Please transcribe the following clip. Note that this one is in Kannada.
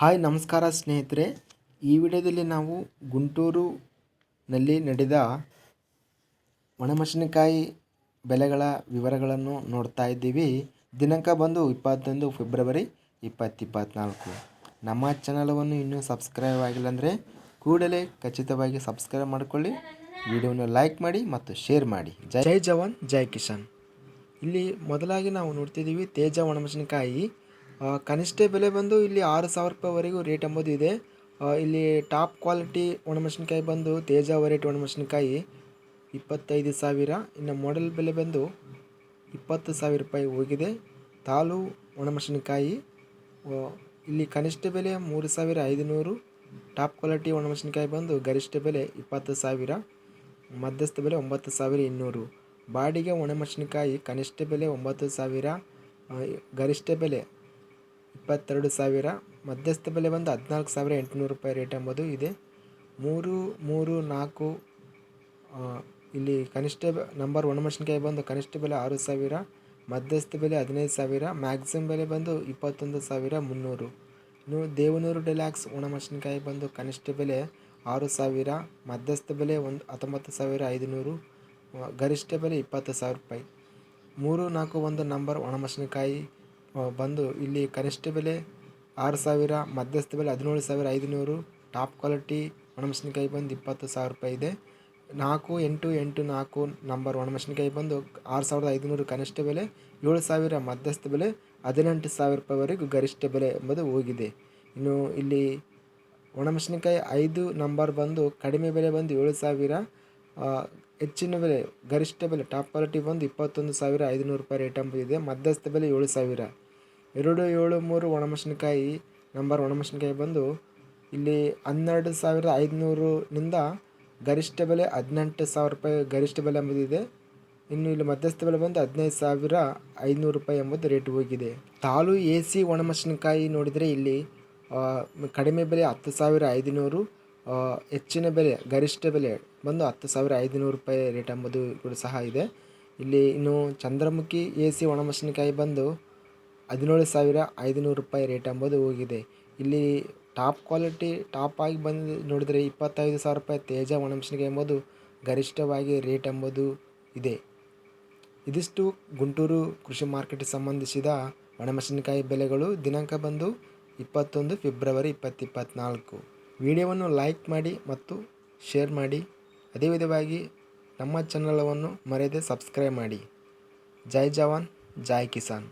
ಹಾಯ್, ನಮಸ್ಕಾರ ಸ್ನೇಹಿತರೆ. ಈ ವಿಡಿಯೋದಲ್ಲಿ ನಾವು ಗುಂಟೂರುನಲ್ಲಿ ನಡೆದ ಒಣಮೆಣಸಿನಕಾಯಿ ಬೆಲೆಗಳ ವಿವರಗಳನ್ನು ನೋಡ್ತಾ ಇದ್ದೀವಿ. ದಿನಾಂಕ ಬಂದು ಇಪ್ಪತ್ತೊಂದು ಫೆಬ್ರವರಿ ಇಪ್ಪತ್ತಿಪ್ಪತ್ತ್ನಾಲ್ಕು ನಮ್ಮ ಚಾನಲವನ್ನು ಇನ್ನೂ ಸಬ್ಸ್ಕ್ರೈಬ್ ಆಗಿಲ್ಲ ಅಂದರೆ ಕೂಡಲೇ ಖಚಿತವಾಗಿ ಸಬ್ಸ್ಕ್ರೈಬ್ ಮಾಡಿಕೊಳ್ಳಿ. ವಿಡಿಯೋನ ಲೈಕ್ ಮಾಡಿ ಮತ್ತು ಶೇರ್ ಮಾಡಿ. ಜೈ ಜವಾನ್, ಜೈ ಕಿಶನ್ ಇಲ್ಲಿ ಮೊದಲಾಗಿ ನಾವು ನೋಡ್ತಿದ್ದೀವಿ ತೇಜ ಒಣಮೆಣಸಿನಕಾಯಿ. ಕನಿಷ್ಠ ಬೆಲೆ ಬಂದು ಇಲ್ಲಿ ಆರು ಸಾವಿರ ರೂಪಾಯಿವರೆಗೂ ರೇಟ್ ಎಂಬುದು ಇದೆ. ಇಲ್ಲಿ ಟಾಪ್ ಕ್ವಾಲಿಟಿ ಒಣಮೆಣಸಿನಕಾಯಿ ಬಂದು ತೇಜ ವೆರೈಟಿ ಒಣಮೆಣಸಿನಕಾಯಿ ಇಪ್ಪತ್ತೈದು ಸಾವಿರ. ಇನ್ನು ಮಾಡೆಲ್ ಬೆಲೆ ಬಂದು ಇಪ್ಪತ್ತು ಸಾವಿರ ರೂಪಾಯಿ ಹೋಗಿದೆ. ತಾಲು ಒಣಮೆಣಸಿನಕಾಯಿ ಇಲ್ಲಿ ಕನಿಷ್ಠ ಬೆಲೆ ಮೂರು ಸಾವಿರ ಐದುನೂರು. ಟಾಪ್ ಕ್ವಾಲಿಟಿ ಒಣಮೆಣಸಿನಕಾಯಿ ಬಂದು ಗರಿಷ್ಠ ಬೆಲೆ ಇಪ್ಪತ್ತು ಸಾವಿರ. ಮಧ್ಯಸ್ಥ ಬೆಲೆ ಒಂಬತ್ತು ಸಾವಿರ ಇನ್ನೂರು. ಬಾಡಿಗೆ ಒಣಮೆಣಸಿನಕಾಯಿ ಕನಿಷ್ಠ ಬೆಲೆ ಒಂಬತ್ತು ಸಾವಿರ. ಗರಿಷ್ಠ ಬೆಲೆ ಇಪ್ಪತ್ತೆರಡು ಸಾವಿರ, ಮಧ್ಯಸ್ಥ ಬೆಲೆ ಬಂದು ಹದಿನಾಲ್ಕು ಸಾವಿರ ಎಂಟುನೂರು ರೂಪಾಯಿ ರೇಟ್ ಎಂಬುದು ಇದೆ. ಮೂರು ಮೂರು, ನಾಲ್ಕು ಇಲ್ಲಿ ಕನಿಷ್ಠ ನಂಬರ್ ಒಣ ಮೆಣಸಿನಕಾಯಿ ಬಂದು ಕನಿಷ್ಠ ಬೆಲೆ ಆರು ಸಾವಿರ, ಮಧ್ಯಸ್ಥ ಬೆಲೆ ಹದಿನೈದು ಸಾವಿರ ಮ್ಯಾಕ್ಸಿಮಮ್ ಬೆಲೆ ಬಂದು ಇಪ್ಪತ್ತೊಂದು ಸಾವಿರ ಮುನ್ನೂರು. ಇನ್ನು ದೇವನೂರು ಡೆಲಾಕ್ಸ್ ಒಣಮೆಣಸಿನಕಾಯಿ ಬಂದು ಕನಿಷ್ಠ ಬೆಲೆ ಆರು ಸಾವಿರ, ಮಧ್ಯಸ್ಥ ಬೆಲೆ ಒಂದು, ಹತ್ತೊಂಬತ್ತು ಸಾವಿರ ಐದುನೂರು ಗರಿಷ್ಠ ಬೆಲೆ ಇಪ್ಪತ್ತು ಸಾವಿರ ರೂಪಾಯಿ. ಮೂರು, ನಾಲ್ಕು, ಒಂದು ನಂಬರ್ ಒಣಮೆಣಸಿನಕಾಯಿ ಬಂದು ಇಲ್ಲಿ ಕನಿಷ್ಠ ಬೆಲೆ ಆರು ಸಾವಿರ, ಮಧ್ಯಸ್ಥ ಬೆಲೆ ಹದಿನೇಳು ಸಾವಿರ ಐದುನೂರು, ಟಾಪ್ ಕ್ವಾಲಿಟಿ ಒಣಮೆಣಸಿನಕಾಯಿ ಬಂದು ಇಪ್ಪತ್ತು ಸಾವಿರ ರೂಪಾಯಿ ಇದೆ. ನಾಲ್ಕು, ಎಂಟು ಎಂಟು, ನಾಲ್ಕು ನಂಬರ್ ಒಣಮೆಣಸಿನಕಾಯಿ ಬಂದು ಆರು ಸಾವಿರದ ಐದುನೂರು ಕನಿಷ್ಠ ಬೆಲೆ, ಏಳು ಸಾವಿರ ಮಧ್ಯಸ್ಥ ಬೆಲೆ, ಹದಿನೆಂಟು ಸಾವಿರ ರೂಪಾಯಿವರೆಗೂ ಗರಿಷ್ಠ ಬೆಲೆ ಎಂಬುದು ಹೋಗಿದೆ. ಇನ್ನು ಇಲ್ಲಿ ಒಣಮೆಣಸಿನಕಾಯಿ ಐದು ನಂಬರ್ ಬಂದು ಕಡಿಮೆ ಬೆಲೆ ಬಂದು ಏಳು ಸಾವಿರ ಹೆಚ್ಚಿನ ಬೆಲೆ, ಗರಿಷ್ಠ ಬೆಲೆ, ಟಾಪ್ ಕ್ವಾಲಿಟಿ ಬಂದು ಇಪ್ಪತ್ತೊಂದು ಸಾವಿರ ಐದುನೂರು ರೂಪಾಯಿ ರೇಟ್ ಇದೆ. ಮಧ್ಯಸ್ಥ ಬೆಲೆ ಏಳು ಸಾವಿರ. ಎರಡು, ಏಳು, ಮೂರು ಒಣಮೆಣಸಿನಕಾಯಿ, ನಂಬರ್ ಒಣಮೆಣಸಿನಕಾಯಿ ಬಂದು ಇಲ್ಲಿ ಹನ್ನೆರಡು ಸಾವಿರದ ಐದುನೂರನಿಂದ ಗರಿಷ್ಠ ಬೆಲೆ ಹದಿನೆಂಟು ಸಾವಿರ ರೂಪಾಯಿ ಗರಿಷ್ಠ ಬೆಲೆ ಎಂಬುದಿದೆ ಇನ್ನು ಇಲ್ಲಿ ಮಧ್ಯಸ್ಥ ಬೆಲೆ ಬಂದು ಹದಿನೈದು ಸಾವಿರ ಐದುನೂರು ರೂಪಾಯಿ ಎಂಬುದು ರೇಟ್ ಹೋಗಿದೆ. ತಾಲು ಎ ಸಿ ಒಣಮೆಣಸಿನಕಾಯಿ ನೋಡಿದರೆ ಇಲ್ಲಿ ಕಡಿಮೆ ಬೆಲೆ ಹತ್ತು ಸಾವಿರ ಐದುನೂರು ಹೆಚ್ಚಿನ ಬೆಲೆ, ಗರಿಷ್ಠ ಬೆಲೆ ಬಂದು ಹತ್ತು ಸಾವಿರ ಐದುನೂರು ರೂಪಾಯಿ ರೇಟ್ ಎಂಬುದು ಕೂಡ ಸಹ ಇದೆ. ಇಲ್ಲಿ ಇನ್ನು ಚಂದ್ರಮುಖಿ ಎ ಸಿ ಒಣಮೆಣಸಿನಕಾಯಿ ಬಂದು ಹದಿನೇಳು ಸಾವಿರ ಐದುನೂರು ರೂಪಾಯಿ ರೇಟ್ ಎಂಬುದು ಹೋಗಿದೆ. ಇಲ್ಲಿ ಟಾಪ್ ಕ್ವಾಲಿಟಿ ಟಾಪ್ ಆಗಿ ಬಂದು ನೋಡಿದರೆ ಇಪ್ಪತ್ತೈದು ಸಾವಿರ ರೂಪಾಯಿ ತೇಜ ಒಣಮೆಣಸಿನಕಾಯಿ ಎಂಬುದು ಗರಿಷ್ಠವಾಗಿ ರೇಟ್ ಎಂಬುದು ಇದೆ. ಇದಿಷ್ಟು ಗುಂಟೂರು ಕೃಷಿ ಮಾರ್ಕೆಟ್ಗೆ ಸಂಬಂಧಿಸಿದ ಒಣಮೆಣಸಿನಕಾಯಿ ಬೆಲೆಗಳು. ದಿನಾಂಕ ಬಂದು ಇಪ್ಪತ್ತೊಂದು ಫೆಬ್ರವರಿ ಇಪ್ಪತ್ತಿಪ್ಪತ್ನಾಲ್ಕು ವಿಡಿಯೋವನ್ನು ಲೈಕ್ ಮಾಡಿ ಮತ್ತು ಶೇರ್ ಮಾಡಿ. ಅದೇ ವಿಧವಾಗಿ ನಮ್ಮ ಚಾನಲವನ್ನು ಮರೆಯದೆ ಸಬ್ಸ್ಕ್ರೈಬ್ ಮಾಡಿ. ಜೈ ಜವಾನ್, ಜೈ ಕಿಸಾನ್.